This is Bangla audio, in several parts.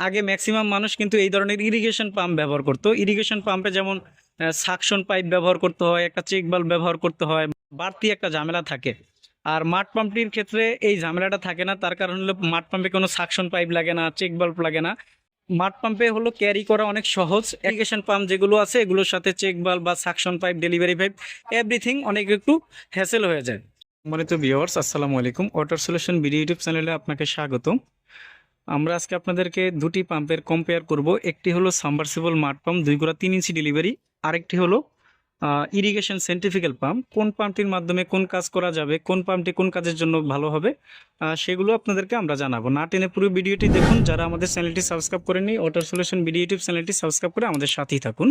আগে ম্যাক্সিমাম মানুষ কিন্তু এই ধরনের ইরিগেশন পাম্প ব্যবহার করতো। ইরিগেশন পাম্পে যেমন সাকশন পাইপ ব্যবহার করতে হয়, একটা চেক বাল্ব ব্যবহার করতে হয়, বাড়তি একটা ঝামেলা থাকে। আর মাঠ পাম্পটির ক্ষেত্রে এই ঝামেলাটা থাকে না, তার কারণ হলো মাঠ পাম্পে কোনো সাকশন পাইপ লাগে না চেক বাল্ব লাগে না। মাঠ পাম্পে হলো ক্যারি করা অনেক সহজ। ইরিগেশন পাম্প যেগুলো আছে, এগুলোর সাথে চেক বাল্ব বা suction pipe delivery pipe everything অনেক একটু হ্যাসেল হয়ে যায়। সম্মানিত ভিওয়ার্স আসসালামু আলাইকুম। ওয়াটার সলিউশন ভিডিও ইউটিউব চ্যানেলে আপনাকে স্বাগতম। আমরা আজকে আপনাদেরকে দুটি পাম্পের কম্পেয়ার করব। একটি হলো সাবমার্সিবল মাঠ পাম্প দুই গোড়া তিন ইঞ্চি ডেলিভারি আরেকটি হলো ইরিগেশন সেন্ট্রিফিক্যাল পাম্প কোন পাম্পটির মাধ্যমে কোন কাজ করা যাবে, কোন পাম্পটি কোন কাজের জন্য ভালো হবে সেগুলো আপনাদেরকে আমরা জানাব। না টেনে পুরো ভিডিওটি দেখুন, যারা আমাদের চ্যানেলটি সাবস্ক্রাইব করেনি ওয়াটার সলিউশন ভিডিও ইউটিউব চ্যানেলটি সাবস্ক্রাইব করে আমাদের সাথেই থাকুন।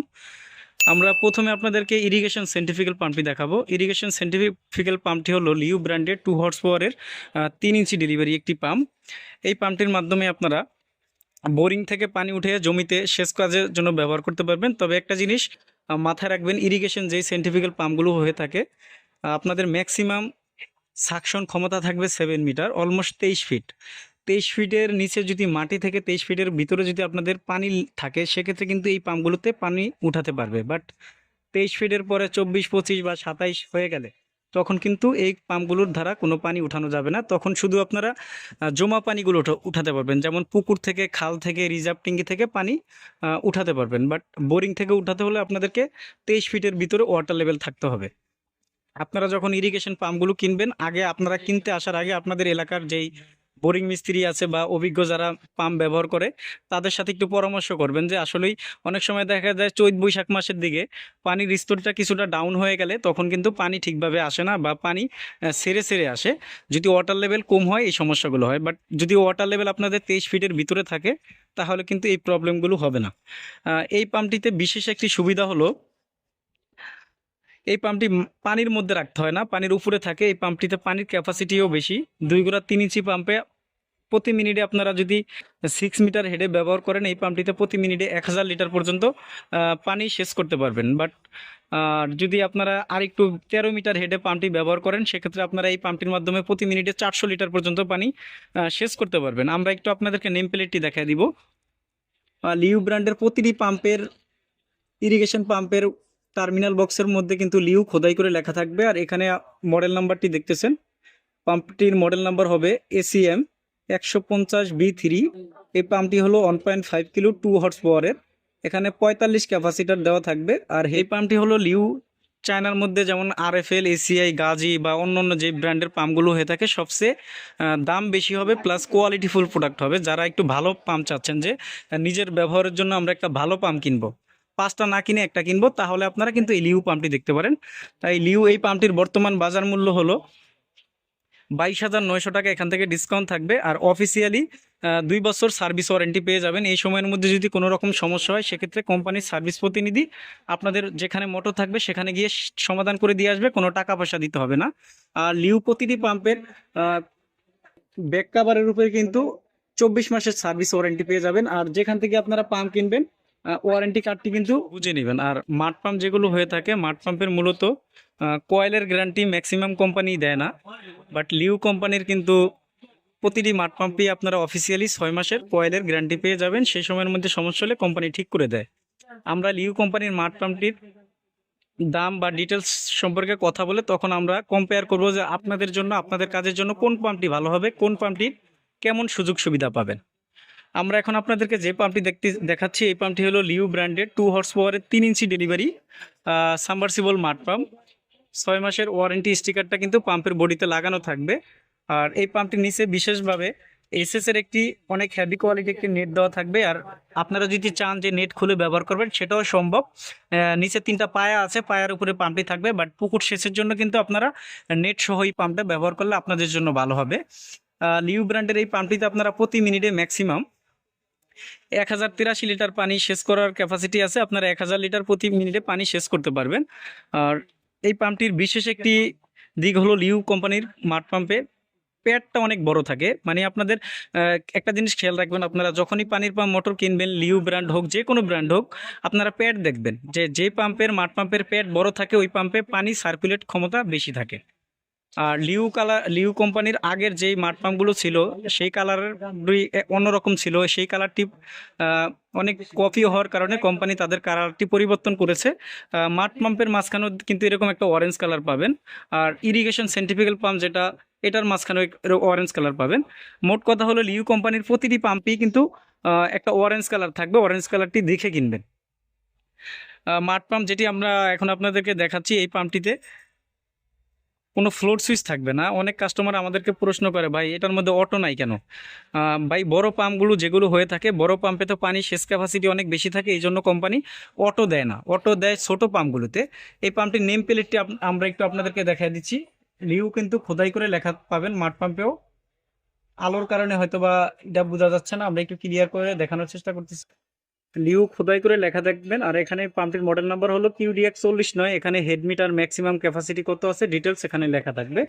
আমরা প্রথমে আপনাদেরকে ইরিগেশন সেন্টিফিক্যাল পাম্পটি দেখাবো। ইরিগেশন সেন্টিফিক্যাল পাম্পটি হলো লিউ ব্র্যান্ডের টু হর্স পাওয়ারের তিন ইঞ্চি ডেলিভারি একটি পাম্প এই পাম্পটির মাধ্যমে আপনারা বোরিং থেকে পানি উঠে জমিতে সেচ কাজের জন্য ব্যবহার করতে পারবেন। তবে একটা জিনিস মাথায় রাখবেন ইরিগেশন যেই সেন্টিফিক্যাল পাম্পগুলো হয়ে থাকে আপনাদের ম্যাক্সিমাম সাকশন ক্ষমতা থাকবে সেভেন মিটার অলমোস্ট তেইশ ফিট তেইশ ফিটের নিচে যদি মাটি থেকে, তেইশ ফিটের ভিতরে যদি আপনাদের পানি থাকে, সেক্ষেত্রে কিন্তু এই পাম্পগুলোতে পানি উঠাতে পারবে। বাট তেইশ ফিটের পরে চব্বিশ, পঁচিশ বা সাতাইশ হয়ে গেলে তখন কিন্তু এই পাম্পগুলোর দ্বারা কোনো পানি উঠানো যাবে না। তখন শুধু আপনারা জমা পানিগুলো উঠা- উঠাতে পারবেন। যেমন পুকুর থেকে, খাল থেকে, রিজার্ভ ট্যাঙ্কি থেকে পানি উঠাতে পারবেন। বাট বোরিং থেকে উঠাতে হলে আপনাদেরকে তেইশ ফিটের ভিতরে ওয়াটার লেভেল থাকতে হবে। আপনারা যখন ইরিগেশন পাম্পগুলো কিনবেন, আগে আপনারা কিনতে আসার আগে আপনাদের এলাকার যেই বোরিং মিস্ত্রি আছে বা অভিজ্ঞ যারা পাম্প ব্যবহার করে, তাদের সাথে একটু পরামর্শ করবেন যে আসলেই অনেক সময় দেখা যায় চৈত বৈশাখ মাসের দিকে পানির স্তরটা কিছুটা ডাউন হয়ে গেলে তখন কিন্তু পানি ঠিকভাবে আসে না বা পানি সেরে সেরে আসে। যদি ওয়াটার লেভেল কম হয়, এই সমস্যাগুলো হয়। বাট যদি ওয়াটার লেভেল আপনাদের তেইশ ফিটের ভিতরে থাকে, তাহলে কিন্তু এই প্রবলেমগুলো হবে না। এই পাম্পটিতে বিশেষ একটি সুবিধা হলো, এই পাম্পটি পানির মধ্যে রাখতে হয় না, পানির উপরে থাকে। এই পাম্পটিতে পানির ক্যাপাসিটিও বেশি। দুই গোড়া তিন ইঞ্চি পাম্পে প্রতি মিনিটে আপনারা যদি সিক্স মিটার হেডে ব্যবহার করেন, এই পাম্পটিতে প্রতি মিনিটে এক হাজার লিটার পর্যন্ত পানি শেষ করতে পারবেন। বাট আর যদি আপনারা আরেকটু তেরো মিটার হেডে পাম্পটি ব্যবহার করেন, সেক্ষেত্রে আপনারা এই পাম্পটির মাধ্যমে প্রতি মিনিটে চারশো লিটার পর্যন্ত পানি শেষ করতে পারবেন। আমরা একটু আপনাদেরকে নেম প্লেটটি দেখাই দিব। লিউ ব্র্যান্ডের প্রতিটি পাম্পের ইরিগেশন পাম্পের টার্মিনাল বক্সের মধ্যে কিন্তু লিউ খোদাই করে লেখা থাকবে। আর এখানে মডেল নাম্বারটি দেখতেছেন। পাম্পটির মডেল নাম্বার হবে এসিএম একশো পঞ্চাশ বি থ্রি এই পাম্পটি হলো one point five kilo two horse পাওয়ারের এখানে পঁয়তাল্লিশ ক্যাপাসিটার দেওয়া থাকবে। আর এই পাম্পটি হলো লিউ, চায়নার মধ্যে যেমন আরএফএল এসিআই গাজি বা অন্য অন্য যে ব্র্যান্ডের পাম্পগুলো হয়ে থাকে, সবচেয়ে দাম বেশি হবে প্লাস কোয়ালিটি ফুল প্রোডাক্ট হবে। যারা একটু ভালো পাম্প চাচ্ছেন যে নিজের ব্যবহারের জন্য আমরা একটা ভালো পাম্প কিনবো। পাঁচটা না কিনে একটা কিনবো, তাহলে আপনারা কিন্তু এই লিউ পাম্পটি দেখতে পারেন। তাই লিউ এই পাম্পটির বর্তমান বাজার মূল্য হলো বাইশ হাজার নয়শো টাকা এখান থেকে ডিসকাউন্ট থাকবে। আর অফিসিয়ালি দুই বছর সার্ভিস ওয়ারেন্টি পেয়ে যাবেন। এই সময়ের মধ্যে যদি কোনো রকম সমস্যা হয়, সেক্ষেত্রে কোম্পানির সার্ভিস প্রতিনিধি আপনাদের যেখানে মোটর থাকবে, সেখানে গিয়ে সমাধান করে দিয়ে আসবে। কোনো টাকা পয়সা দিতে হবে না। আর লিউ প্রতিটি পাম্পের ব্যাক কাভারের উপরে কিন্তু চব্বিশ মাসের সার্ভিস ওয়ারেন্টি পেয়ে যাবেন। আর যেখান থেকে আপনারা পাম্প কিনবেন ওয়ারেন্টি কার্ডটি কিন্তু বুঝে নেবেন। আর মাঠ পাম্প যেগুলো হয়ে থাকে, মাঠ পাম্পের মূলত কয়েলের গ্যারান্টি ম্যাক্সিমাম কোম্পানি দেয় না বাট লিউ কোম্পানির কিন্তু প্রতিটি মাঠ পাম্পেই আপনারা অফিসিয়ালি ছয় মাসের কয়েলের গ্যারান্টি পেয়ে যাবেন, সেই সময়ের মধ্যে সমস্যা হলে কোম্পানি ঠিক করে দেয়। আমরা লিউ কোম্পানির মাঠ পাম্পটির দাম বা ডিটেলস সম্পর্কে কথা বলে তখন আমরা কম্পেয়ার করব যে আপনাদের জন্য, আপনাদের কাজের জন্য কোন পাম্পটি ভালো হবে, কোন পাম্পটির কেমন সুযোগ সুবিধা পাবেন। আমরা এখন আপনাদেরকে যে পাম্পটি দেখতে, দেখাচ্ছি, এই পাম্পটি হলো লিউ ব্র্যান্ডের টু হর্স পাওয়ারের তিন ইঞ্চি ডেলিভারি সাবমার্সিবল মাঠ পাম্প। ছয় মাসের ওয়ারেন্টি স্টিকারটা কিন্তু পাম্পের বডিতে লাগানো থাকবে। আর এই পাম্পটির নিচে বিশেষভাবে এসএস এর একটি অনেক হেভি কোয়ালিটি একটি নেট দেওয়া থাকবে। আর আপনারা যদি চান যে নেট খুলে ব্যবহার করবেন, সেটাও সম্ভব। নিচে তিনটা পায়া আছে, পায়ার উপরে পাম্পটি থাকবে। বাট পুকুর সেচের জন্য কিন্তু আপনারা নেট সহ এই পাম্পটা ব্যবহার করলে আপনাদের জন্য ভালো হবে। লিউ ব্র্যান্ডের এই পাম্পটিতে আপনারা প্রতি মিনিটে ম্যাক্সিমাম এক হাজার তিরাশি লিটার পানি শেষ করার ক্যাপাসিটি আছে। আপনারা এক হাজার লিটার প্রতি মিনিটে পানি শেষ করতে পারবেন। আর এই পাম্পটির বিশেষ একটি দিক হলো লিউ কোম্পানির মাঠ পাম্পে প্যাডটা অনেক বড় থাকে। মানে আপনাদের একটা জিনিস খেয়াল রাখবেন, আপনারা যখনই পানির পাম্প মোটর কিনবেন, লিউ ব্র্যান্ড হোক, যে কোনো ব্র্যান্ড হোক, আপনারা প্যাড দেখবেন। যে যে পাম্পের মাঠ পাম্পের প্যাড বড় থাকে, ওই পাম্পে পানি সার্কুলেট ক্ষমতা বেশি থাকে। লিউ কালার, লিউ কোম্পানির আগের যেই মাঠ পাম্পগুলো ছিল, সেই কালারের অন্যরকম ছিল। সেই কালারটি অনেক কপি হওয়ার কারণে কোম্পানি তাদের কালারটি পরিবর্তন করেছে। মাঠ পাম্পের মাঝখানেও কিন্তু এরকম একটা অরেঞ্জ কালার পাবেন। আর ইরিগেশন সেন্টিফিক্যাল পাম্প যেটা, এটার মাঝখানেও অরেঞ্জ কালার পাবেন। মোট কথা হলো লিউ কোম্পানির প্রতিটি পাম্পই কিন্তু একটা অরেঞ্জ কালার থাকবে। অরেঞ্জ কালারটি দেখে কিনবেন। মাঠ পাম্প যেটি আমরা এখন আপনাদেরকে দেখাচ্ছি এই পাম্পটিতে কোনো ফ্লোর সুইচ থাকবে না। অনেক কাস্টমার আমাদেরকে প্রশ্ন করে, ভাই, এটার মধ্যে অটো নাই কেন? ভাই, বড় পাম্পগুলো যেগুলো হয়ে থাকে, বড় পাম্পে তো পানি শেষ ক্যাপাসিটি অনেক বেশি থাকে এই জন্য কোম্পানি অটো দেয় না। অটো দেয় ছোট পাম্পগুলোতে। এই পাম্পটির নেম প্লেটটি আমরা একটু আপনাদেরকে দেখাই দিচ্ছি। লিউ কিন্তু খোদাই করে লেখা পাবেন মাঠ পাম্পেও। আলোর কারণে হয়তো বা এটা বোঝা যাচ্ছে না। আমরা একটু ক্লিয়ার করে দেখানোর চেষ্টা করতেছি। লিউ খোদাই করে লেখা দেখবেন। আর এখানে পাম্পটির মডেল নাম্বার হলো কিউডিএক্স চল্লিশ নয়। এখানে হেডমিটার ম্যাক্সিমাম ক্যাপাসিটি কত আছে? ডিটেলস এখানে লেখা থাকবে।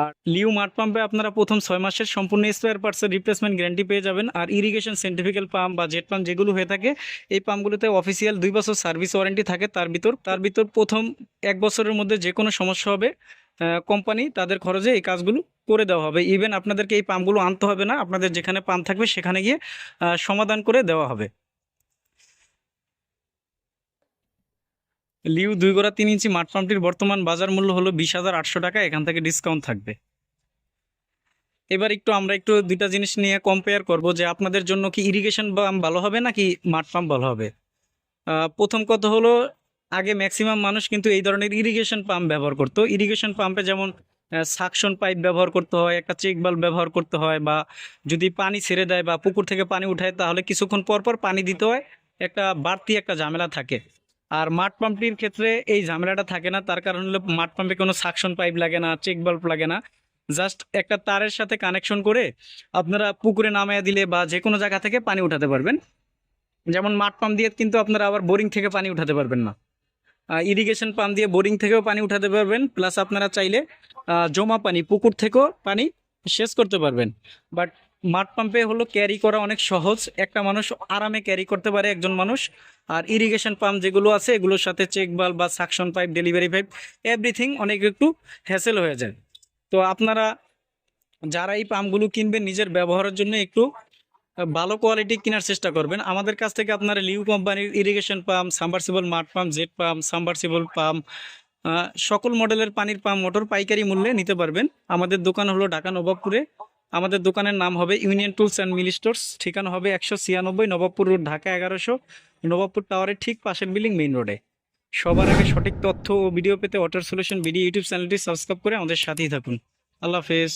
আর লিউ মাঠ পাম্পে আপনারা প্রথম ছয় মাসের সম্পূর্ণ স্পেয়ার পার্টসের রিপ্লেসমেন্ট গ্যারান্টি পেয়ে যাবেন। আর ইরিগেশন সেন্টিফিক্যাল পাম্প বা জেট পাম্প যেগুলো হয়ে থাকে, এই পাম্পগুলোতে অফিসিয়াল দুই বছর সার্ভিস ওয়ারেন্টি থাকে তার ভিতর। তার ভিতর প্রথম এক বছরের মধ্যে যে কোনো সমস্যা হবে কোম্পানি তাদের খরচে এই কাজগুলো করে দেওয়া হবে। ইভেন আপনাদেরকে এই পাম্পগুলো আনতে হবে না। আপনাদের যেখানে পাম্প থাকবে সেখানে গিয়ে সমাধান করে দেওয়া হবে। লিউ দুই গোড়া তিন ইঞ্চি মাঠ পাম্পটির বর্তমান বাজার মূল্য হলো বিশ হাজার আটশো টাকা, এখান থেকে ডিসকাউন্ট থাকবে। এবার একটু আমরা একটু দুইটা জিনিস নিয়ে কম্পেয়ার করব যে আপনাদের জন্য কি ইরিগেশন পাম্প ভালো হবে নাকি মাঠ পাম্প ভালো হবে। প্রথম কথা হলো, আগে ম্যাক্সিমাম মানুষ কিন্তু এই ধরনের ইরিগেশন পাম্প ব্যবহার করতো। ইরিগেশন পাম্পে যেমন সাকশন পাইপ ব্যবহার করতে হয়, একটা চেক বাল্ব ব্যবহার করতে হয় বা যদি পানি ছেড়ে দেয় বা পুকুর থেকে পানি উঠায় তাহলে কিছুক্ষণ পর পর পানি দিতে হয়, একটা বাড়তি একটা ঝামেলা থাকে। আর মাঠ পাম্পটির ক্ষেত্রে এই ঝামেলাটা থাকে না, তার কারণ হলো মাঠ পাম্পে কোনো সাকশন পাইপ লাগে না চেক বাল্ব লাগে না। জাস্ট একটা তারের সাথে কানেকশন করে আপনারা পুকুরে নামায়া দিলে বা যে কোনো জায়গা থেকে পানি উঠাতে পারবেন। যেমন মাঠ পাম্প দিয়ে কিন্তু আপনারা আবার বোরিং থেকে পানি উঠাতে পারবেন না। ইরিগেশন পাম্প দিয়ে বোরিং থেকেও পানি উঠাতে পারবেন প্লাস আপনারা চাইলে জমা পানি, পুকুর থেকেও পানি শেষ করতে পারবেন। বাট মাঠ পাম্পে হলো ক্যারি করা অনেক সহজ। একটা মানুষ আরামে ক্যারি করতে পারে একজন মানুষ। আর ইরিগেশন পাম্প যেগুলো আছে, এগুলোর সাথে চেক বাল বা suction pipe delivery pipe everything অনেক একটু হ্যাসেল হয়ে যায়। তো আপনারা যারা এই পাম্পগুলো কিনবেন, নিজের ব্যবহারের জন্য একটু ভালো কোয়ালিটি কেনার চেষ্টা করবেন। আমাদের কাছ থেকে আপনারা লিউ কোম্পানির ইরিগেশন পাম্প সাম্বারসিবল মাঠ pump jet pump submersible pump সকল মডেলের পানির পাম্প, মোটর পাইকারি মূল্যে নিতে পারবেন। আমাদের দোকান হলো ঢাকা নবাবপুরে। আমাদের দোকানের নাম হবে union tools and milli stores. ঠিকানা হবে একশো ছিয়ানব্বই নবাবপুর রোড, ঢাকা এগারোশো, নবাবপুর টাওয়ারের ঠিক পাশের বিল্ডিং মেইন রোডে। সবার আগে সঠিক তথ্য ও ভিডিও পেতে ওয়াটার সলিউশন ভিডিও ইউটিউব চ্যানেলটি সাবস্ক্রাইব করে আমাদের সাথেই থাকুন। আল্লাহ হাফেজ।